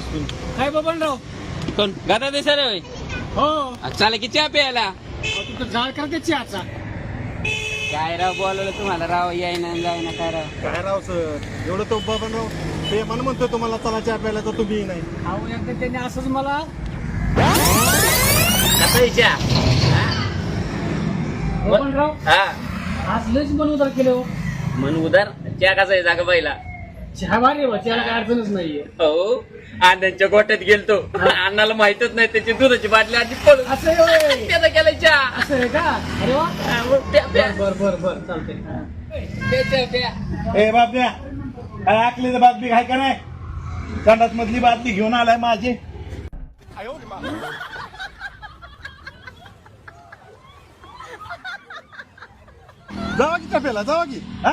पिऊन काय बबनराव कोण? गादा दे सर होय? हो. चला की चहा प्यायला. तुमचं झाड करते चहाचा. काय राव बोलवलं तुम्हाला? राव यायना जायना काय राव? काय राव सर? एवढं तो बाबा राव ते मला म्हणतो तुम्हाला चला चहा प्यायला तर तुम्ही नाही अहो एकदा त्यांनी असंच मला कसा चहा? बबनराव हा. आज लयच मन उदार केलं हो. मन उदार चहा कसा आहे? जागा पहिला. चहा भारी बा त्याला काय अडचणच नाहीये. हो अण्णांच्या गोट्यात गेलतो. अण्णाला माहितच नाही त्याची दुधाची बाटली आधी पडून असं आहे होय. त्याचा केला चहा. असं आहे का? अरे वा. हा, मग प्या, प्या. बर बर बर बर चालतंय. प्या, चहा, प्या. ए बातम्या काय आकलीचं बातमी काय का नाही? संडास मधली बातमी घेऊन आलाय माझी. जावा की टप्याला जावा की. हा?